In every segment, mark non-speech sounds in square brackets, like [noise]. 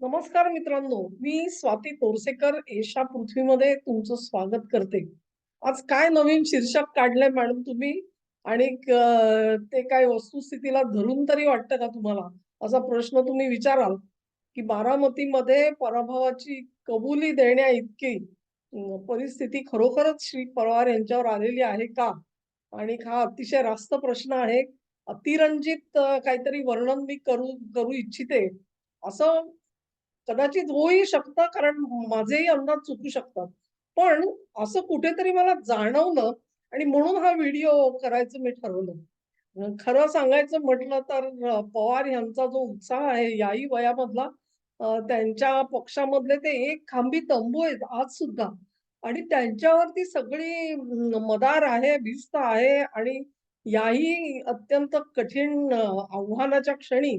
नमस्कार मित्रांनो मी स्वाती तोरसेकर एशा पृथ्वीमध्ये तुमचं स्वागत करते. आज काय नवीन शीर्षक काढलंय मॅडम तुम्ही? आणि ते काय वस्तुस्थितीला धरून तरी वाटतं का तुम्हाला? असा प्रश्न तुम्ही विचाराल की बारामतीमध्ये पराभवाची कबुली देण्या इतकी परिस्थिती खरोखरच श्री पवार यांच्यावर आलेली आहे का? आणि हा अतिशय रास्त प्रश्न आहे. अतिरंजित काहीतरी वर्णन मी करू करू इच्छिते. असं कदाचित होऊही शकतं कारण माझेही अंदाज चुकू शकतात. पण असं कुठेतरी मला जाणवलं आणि म्हणून हा व्हिडिओ करायचं मी ठरवलं. खरं सांगायचं म्हटलं तर पवार यांचा जो उत्साह आहे याही वयामधला त्यांच्या पक्षामधले ते एक खांबी तंबू आहेत आज सुद्धा आणि त्यांच्यावरती सगळी मदार आहे, भिस्त आहे आणि याही अत्यंत कठीण आव्हानाच्या क्षणी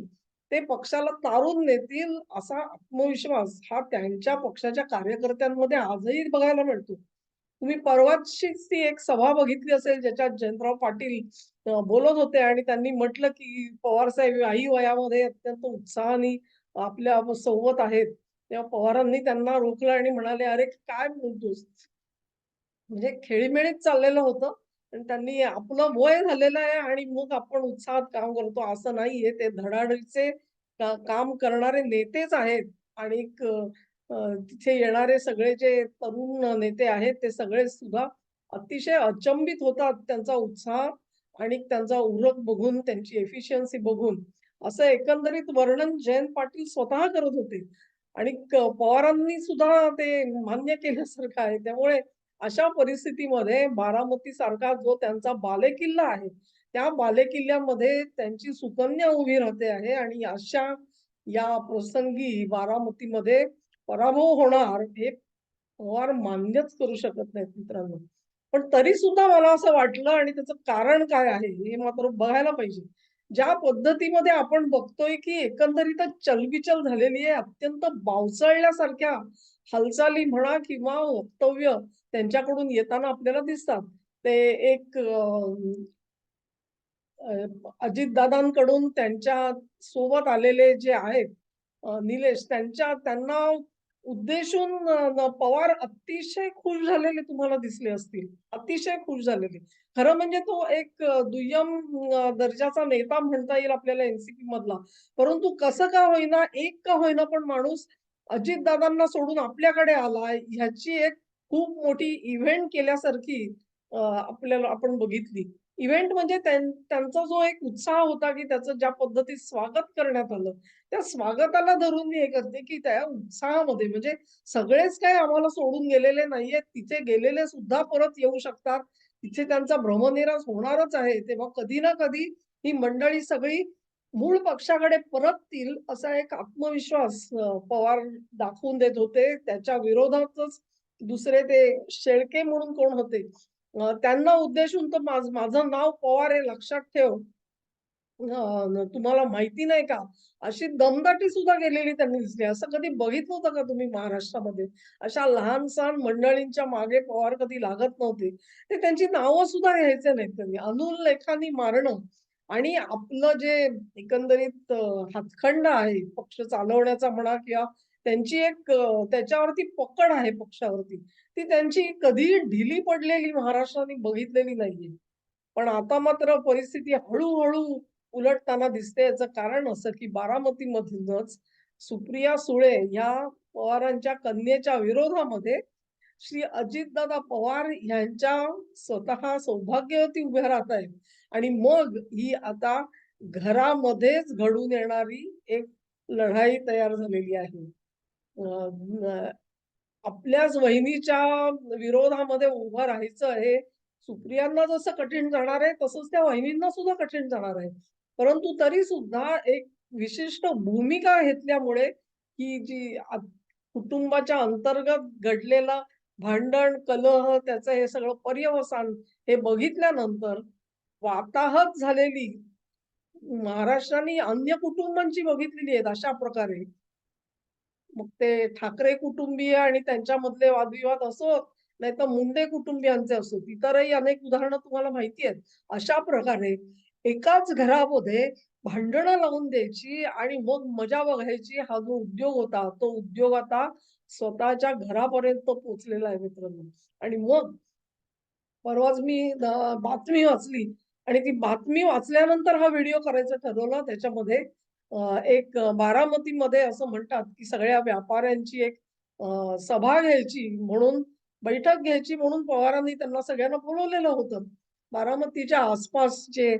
ते पक्षाला तारून नेतील असा आत्मविश्वास हा त्यांच्या पक्षाच्या कार्यकर्त्यांमध्ये आजही बघायला मिळतो. तुम्ही परवाचीच ती एक सभा बघितली असेल ज्याच्यात जयंतराव पाटील बोलत होते आणि त्यांनी म्हटलं की पवार साहेब याही वयामध्ये अत्यंत उत्साहाने आपल्यासोबत आहेत. तेव्हा पवारांनी त्यांना रोखलं आणि म्हणाले, "अरे काय बोलतोस?" म्हणजे खेळीमेळीत चाललेलं होतं. आणि त्यांनी आपलं वय झालेलं आहे आणि मग आपण उत्साहात काम करतो असं नाहीये. ते धडाडीचे काम करणारे नेतेच आहेत आणि तिथे येणारे सगळे जे तरुण नेते आहेत ते सगळे सुद्धा अतिशय अचंबित होतात त्यांचा उत्साह आणि त्यांचा उरक बघून, त्यांची एफिशियन्सी बघून. असं एकंदरीत वर्णन जयंत पाटील स्वतः करत होते आणि पवारांनी सुद्धा ते मान्य केल्यासारखं आहे. त्यामुळे अशा परिस्थितीमध्ये बारामती सारखा जो त्यांचा बालेकिल्ला आहे, त्या बालेकिल्ल्यामध्ये त्यांची सुकन्या उभी राहते आहे आणि अशा या प्रसंगी बारामतीमध्ये पराभव होणार हे पवार मान्यच करू शकत नाहीत मित्रांनो. पण तरी सुद्धा मला असं वाटलं आणि त्याचं कारण काय आहे हे मात्र बघायला पाहिजे. ज्या पद्धतीमध्ये आपण बघतोय की एकंदरीतच चलबिचल झालेली आहे, अत्यंत बावचळल्यासारख्या हालचाली म्हणा किंवा वक्तव्य त्यांच्याकडून येताना आपल्याला दिसतात. ते एक अजितदादांकडून त्यांच्यासोबत आलेले जे आहेत निलेश त्यांच्या त्यांना उद्देशून पवार अतिशय खुश झालेले तुम्हाला दिसले असतील. अतिशय खुश झालेले. खरं म्हणजे तो एक दुय्यम दर्जाचा नेता म्हणता येईल आपल्याला एनसीपी मधला. परंतु कसं का होईना, एक का होईना पण माणूस अजितदादांना सोडून आपल्याकडे आला ह्याची एक खूप मोठी इव्हेंट केल्यासारखी आपल्याला आपण बघितली. इव्हेंट म्हणजे त्यांचा जो एक उत्साह होता, की त्याचं ज्या पद्धतीत स्वागत करण्यात आलं. त्या स्वागताला धरून मी हे करते, की त्या उत्साहामध्ये म्हणजे सगळेच काही आम्हाला सोडून गेलेले नाहीयेत. तिथे गेलेले सुद्धा परत येऊ शकतात. तिथे त्यांचा भ्रमनिरास होणारच आहे. तेव्हा कधी ना कधी ही मंडळी सगळी मूळ पक्षाकडे परततील असा एक आत्मविश्वास पवार दाखवून देत होते. त्याच्या विरोधातच दुसरे ते शेळके म्हणून कोण होते त्यांना उद्देशून तर माझ माझं नाव पवार आहे लक्षात ठेव. तुम्हाला माहिती नाही का? अशी दमदाटी सुद्धा गेलेली त्यांनी दिसली. असं कधी बघितलं होतं का तुम्ही महाराष्ट्रामध्ये? अशा लहान-सहान मंडळींच्या मागे पवार कधी लागत नव्हते. ते त्यांची नावं सुद्धा घ्यायचे नाहीत त्यांनी. अनुल्लेखाने मारणं आणि आपलं जे एकंदरीत हातखंड आहे पक्ष चालवण्याचा म्हणा किंवा त्यांची एक त्याच्यावरती पकड आहे पक्षावरती. ती त्यांची कधीही ढिली पडलेली महाराष्ट्राने बघितलेली नाहीये. पण आता मात्र परिस्थिती हळूहळू उलटताना दिसते. याचं कारण असं, की बारामतीमधूनच सुप्रिया सुळे या पवारांच्या कन्येच्या विरोधामध्ये श्री अजितदादा पवार यांच्या स्वतः सौभाग्यवती उभ्या राहत आहेत. आणि मग ही आता घरामध्येच घडून येणारी एक लढाई तयार झालेली आहे. आपल्याच वहिनीच्या विरोधामध्ये उभं राहायचं हे सुप्रियांना जसं कठीण जाणार आहे, तसंच त्या वहिनींना सुद्धा कठीण जाणार आहे. परंतु तरी सुद्धा एक विशिष्ट भूमिका घेतल्यामुळे की जी कुटुंबाच्या अंतर्गत घडलेलं भांडण, कलह त्याचं हे सगळं पर्यवसान हे बघितल्यानंतर वाताहत झालेली महाराष्ट्राने अन्य कुटुंबांची बघितलेली आहेत अशा प्रकारे. मग ते ठाकरे कुटुंबीय आणि त्यांच्यामधले वादविवाद असो, नाहीतर मुंडे कुटुंबियांचे असो. इतरही अनेक उदाहरणं तुम्हाला माहिती आहेत. अशा प्रकारे एकाच घरामध्ये भांडणं लावून द्यायची आणि मग मजा बघायची. हा जो उद्योग होता, तो उद्योग आता स्वतःच्या घरापर्यंत पोहोचलेला आहे मित्रांनो. आणि मग परवाच मी बातमी वाचली आणि ती बातमी वाचल्यानंतर हा व्हिडिओ करायचा ठरवला. त्याच्यामध्ये एक बारामतीमध्ये असं म्हणतात, की सगळ्या व्यापाऱ्यांची एक सभा घ्यायची म्हणून बैठक घ्यायची म्हणून पवारांनी त्यांना सगळ्यांना बोलवलेलं होतं. बारामतीच्या आसपास जे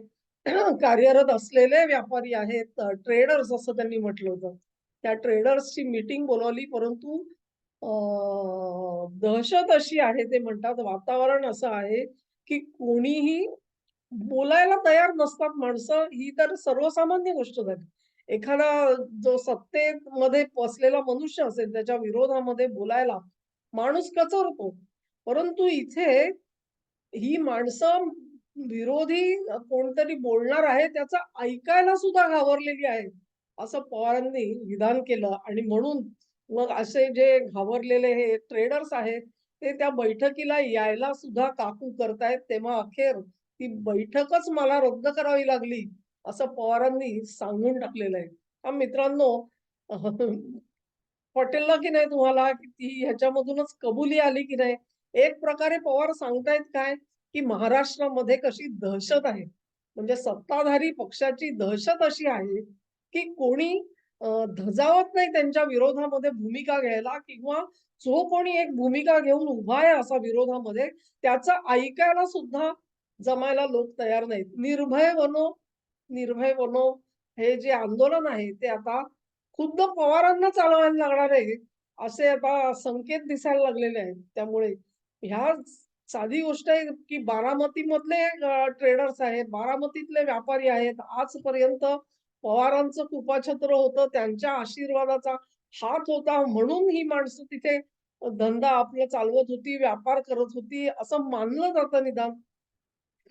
[clears throat] कार्यरत असलेले व्यापारी आहेत, ट्रेडर्स असं त्यांनी म्हटलं होतं. त्या ट्रेडर्सची मीटिंग बोलवली परंतु दहशत अशी आहे ते म्हणतात वातावरण असं आहे, की कोणीही बोलायला तयार नसतात माणसं, ही तर सर्वसामान्य गोष्ट झाली. एखादा जो सत्तेमध्ये पसलेला मनुष्य असेल, त्याच्या विरोधामध्ये बोलायला माणूस कचरतो. परंतु इथे ही माणसं विरोधी कोणतरी बोलणार आहे, त्याचं ऐकायला सुद्धा घाबरलेली आहे असं पवारांनी विधान केलं आणि म्हणून मग असे जे घाबरलेले हे ट्रेडर्स आहेत, ते त्या बैठकीला यायला सुद्धा काकू करतायत. तेव्हा अखेर ती बैठकच मला रद्द करावी लागली, असं पवारांनी सांगून टाकलेलं आहे. मित्रांनो पटेलला की नाही तुम्हाला, की ती ह्याच्यामधूनच कबुली आली की नाही? एक प्रकारे पवार सांगतायत काय, की महाराष्ट्रामध्ये कशी दहशत आहे. म्हणजे सत्ताधारी पक्षाची दहशत अशी आहे, की कोणी धजावत नाही त्यांच्या विरोधामध्ये भूमिका घ्यायला किंवा जो कोणी एक भूमिका घेऊन उभा आहे असा विरोधामध्ये, त्याचं ऐकायला सुद्धा जमायला लोक तयार नाहीत. निर्भय बनो, निर्भय बोलो हे जे आंदोलन आहे, ते आता खुद्द पवारांना चालवायला लागणार आहे, असे आता संकेत दिसायला लागलेले आहेत. त्यामुळे ह्या साधी गोष्ट आहे, की बारामतीमधले मधले ट्रेडर्स आहेत, बारामतीतले व्यापारी आहेत. आजपर्यंत पवारांचं कुपाछत्र होतं, त्यांच्या आशीर्वादाचा हात होता म्हणून ही माणसं तिथे धंदा आपला चालवत होती, व्यापार करत होती, असं मानलं जातं निदान.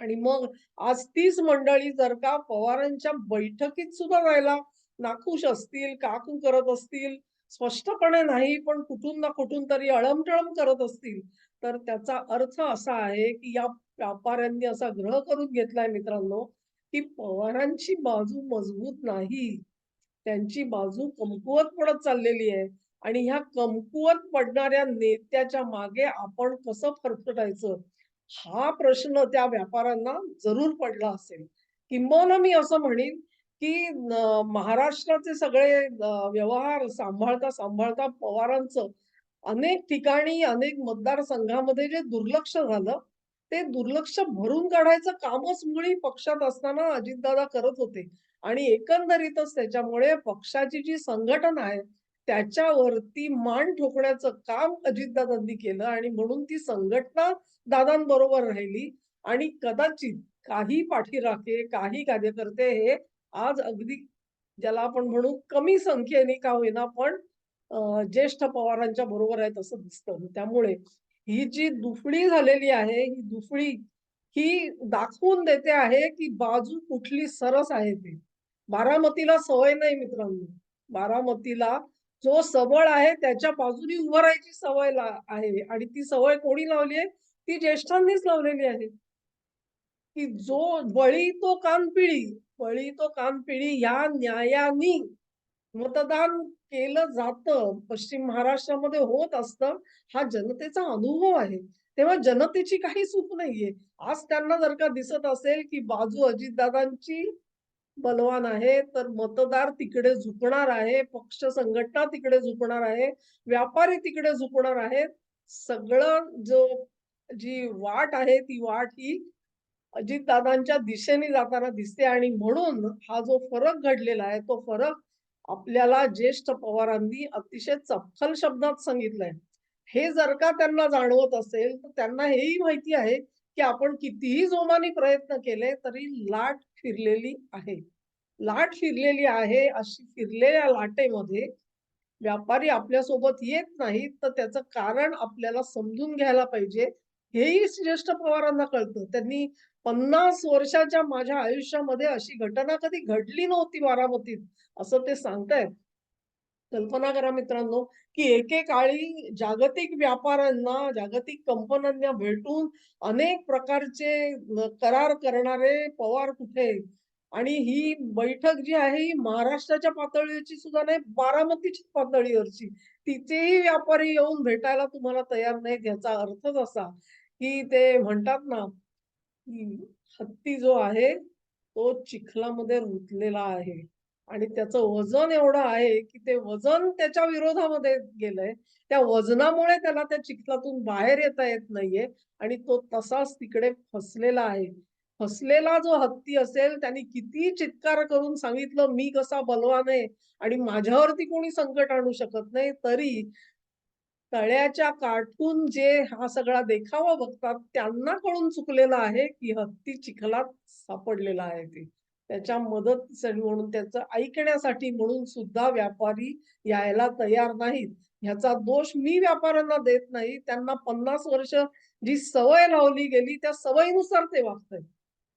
आणि मग आज तीच मंडळी जर का पवारांच्या बैठकीत सुद्धा जायला नाखुश असतील, काकू करत असतील, स्पष्टपणे नाही, पण कुठून ना कुठून तरी अळमटळम करत असतील, तर त्याचा अर्थ असा आहे, की या व्यापाऱ्यांनी असा ग्रह करून घेतलाय मित्रांनो, की पवारांची बाजू मजबूत नाही. त्यांची बाजू कमकुवत पडत चाललेली आहे आणि ह्या कमकुवत पडणाऱ्या नेत्याच्या मागे आपण कसं फरफटायचं हा प्रश्न त्या व्यापाऱ्यांना जरूर पडला असेल. किंबहुना मी असं म्हणेन, की महाराष्ट्राचे सगळे व्यवहार सांभाळता, सांभाळता पवारांचं अनेक ठिकाणी, अनेक मतदारसंघामध्ये जे दुर्लक्ष झालं, ते दुर्लक्ष भरून काढायचं कामच मुळी पक्षात असताना अजितदादा करत होते. आणि एकंदरीतच त्याच्यामुळे पक्षाची जी संघटना आहे, त्याच्यावरती मान ठोकण्याचं काम अजितदादांनी केलं आणि म्हणून ती संघटना दादांबरोबर राहिली आणि कदाचित काही पाठीराखे, काही कार्यकर्ते हे आज अगदी ज्याला आपण म्हणू कमी संख्येने का होईना पण ज्येष्ठ पवारांच्या बरोबर आहेत असं दिसतं. त्यामुळे ही जी दुफळी झालेली आहे, ही दुफळी ही दाखवून देते आहे, की बाजू कुठली सरस आहे ते. बारामतीला सवय नाही मित्रांनो. बारामतीला जो सबळ आहे त्याच्या बाजूने उभं राहायची सवय ला आहे आणि ती सवय कोणी लावली आहे? ती ज्येष्ठांनीच लावलेली आहे. की जो बळी तो कानपिळी, बळी तो कानपिळी या न्यायानी मतदान केलं जातं. पश्चिम महाराष्ट्रामध्ये होत असतं. हा जनतेचा अनुभव आहे. तेव्हा जनतेची काही चूक नाहीये. आज त्यांना जर का दिसत असेल, की बाजू अजितदादांची बलवान आहे, तर मतदार तिकडे झुकणार आहे, पक्ष संघटना तिकडे झुकणार आहे, व्यापारी तिकडे झुकणार आहेत. सगळं जो जी वाट आहे, ती वाट ही अजितदादांच्या दिशेने जाताना दिसते आणि म्हणून हा जो फरक घडलेला आहे, तो फरक आपल्याला ज्येष्ठ पवारांनी अतिशय चपखल शब्दात सांगितलंय. हे जर का त्यांना जाणवत असेल, तर त्यांना हेही माहिती आहे, की आपण कितीही जोमाने प्रयत्न केले, तरी लाट फिरलेली आहे. लाट फिरलेली आहे, अशी फिरलेल्या लाटेमध्ये व्यापारी आपल्यासोबत येत नाहीत, तर त्याचं कारण आपल्याला समजून घ्यायला पाहिजे. हेही ज्येष्ठ पवारांना कळतं. त्यांनी 50 वर्षाच्या माझ्या आयुष्यामध्ये अशी घटना कधी घडली नव्हती बारामतीत, असं ते सांगतायत. कल्पना करा मित्रांनो, की एकेकाळी जागतिक व्यापाऱ्यांना, जागतिक कंपन्यांना भेटून अनेक प्रकारचे करार करणारे पवार कुठे? आणि ही बैठक जी आहे ही महाराष्ट्राच्या पातळीवरची सुद्धा नाही बारामतीची पातळीवरची. तिचेही व्यापारी येऊन भेटायला तुम्हाला तयार नाहीत याचा अर्थच असा की ते म्हणतात ना हत्ती जो आहे तो चिखलामध्ये रुतलेला आहे. आणि त्याचं वजन एवढं आहे की ते वजन त्याच्या विरोधामध्ये गेलंय. त्या वजनामुळे त्याला त्या चिखलातून बाहेर येता येत नाहीये आणि तो तसाच तिकडे फसलेला आहे. फसलेला जो हत्ती असेल त्यांनी किती चित्कार करून सांगितलं मी कसा बलवान आहे आणि माझ्यावरती कोणी संकट आणू शकत नाही तरी तळ्याच्या काठून जे हा सगळा देखावा बघतात त्यांना कळून चुकलेला आहे की हत्ती चिखलात सापडलेला आहे ते. त्याच्या मदतीसाठी म्हणून त्याचं ऐकण्यासाठी म्हणून सुद्धा व्यापारी यायला तयार नाहीत. ह्याचा दोष मी व्यापाऱ्यांना देत नाही. त्यांना पन्नास वर्ष जी सवय लावली गेली त्या सवयीनुसार ते वागतंय.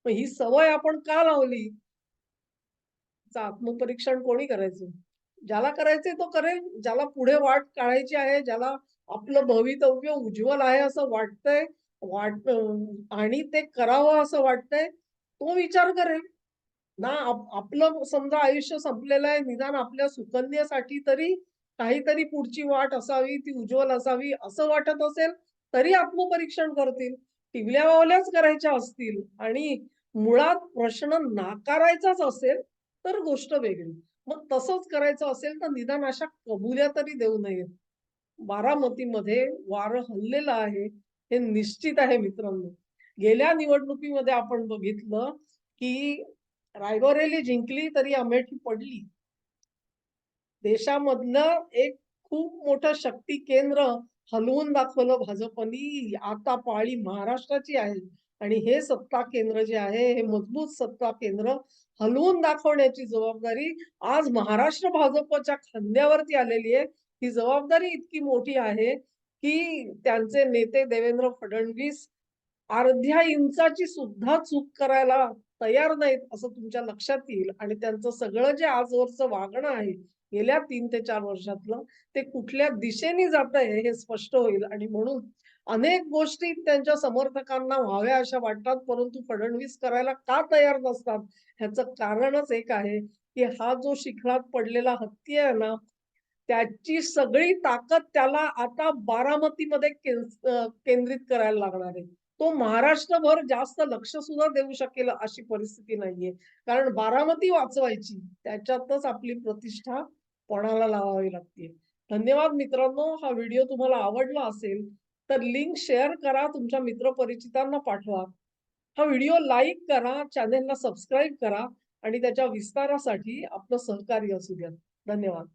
मग ही सवय आपण का लावली? आत्मपरीक्षण कोणी करायचं? ज्याला करायचंय तो करेल. ज्याला पुढे वाट काढायची आहे ज्याला आपलं भवितव्य उज्ज्वल आहे असं वाटतंय वाट आणि ते करावं असं वाटतंय तो विचार करेल. ना आपलं समजा आयुष्य संपलेलं आहे निदान आपल्या सुकन्येसाठी तरी काहीतरी पुढची वाट असावी ती उज्ज्वल असावी असं वाटत असेल तरी आत्मपरीक्षण करतील. टिवल्या वावल्याच करायच्या असतील आणि मुळात प्रश्न नाकारायचाच असेल तर गोष्ट वेगळी. मग तसंच करायचं असेल तर निदान अशा कबुल्या तरी देऊ नयेत. बारामतीमध्ये वारं हललेलं आहे हे निश्चित आहे मित्रांनो. गेल्या निवडणुकीमध्ये आपण बघितलं की रायबरेली जिंकली तरी अमेठी पडली. देशामधलं एक खूप मोठं शक्ती केंद्र हलवून दाखवलं भाजपनी. आता पाळी महाराष्ट्राची आहे आणि हे सत्ता केंद्र जे आहे हे मजबूत सत्ता केंद्र हलवून दाखवण्याची जबाबदारी आज महाराष्ट्र भाजपच्या खांद्यावरती आलेली आहे. ही जबाबदारी इतकी मोठी आहे की त्यांचे नेते देवेंद्र फडणवीस अर्ध्या इंचाची सुद्धा चूक करायला तयार नाहीत असं तुमच्या लक्षात येईल. आणि त्यांचं सगळं जे आजवरचं वागणं आहे गेल्या तीन ते चार वर्षातलं ते कुठल्या दिशेने जात आहे हे स्पष्ट होईल. आणि म्हणून अनेक गोष्टी त्यांच्या समर्थकांना व्हाव्या अशा वाटतात परंतु फडणवीस करायला का तयार नसतात? ह्याचं कारणच एक आहे की हा जो शिखरात पडलेला हत्ती आहे ना त्याची सगळी ताकद त्याला आता बारामतीमध्ये केंद्रित करायला लागणार आहे. तो महाराष्ट्रभर जास्त लक्ष सुद्धा देऊ शकेल अशी परिस्थिती नाहीये. कारण बारामती वाचवायची त्याच्यातच आपली प्रतिष्ठा पणाला लावावी लागते. धन्यवाद मित्रांनो हा व्हिडिओ तुम्हाला आवडला असेल तर लिंक शेअर करा तुमच्या मित्र परिचितांना पाठवा. हा व्हिडिओ लाईक करा चॅनेलला सबस्क्राईब करा आणि त्याच्या विस्तारासाठी आपलं सहकार्य असू द्या. धन्यवाद.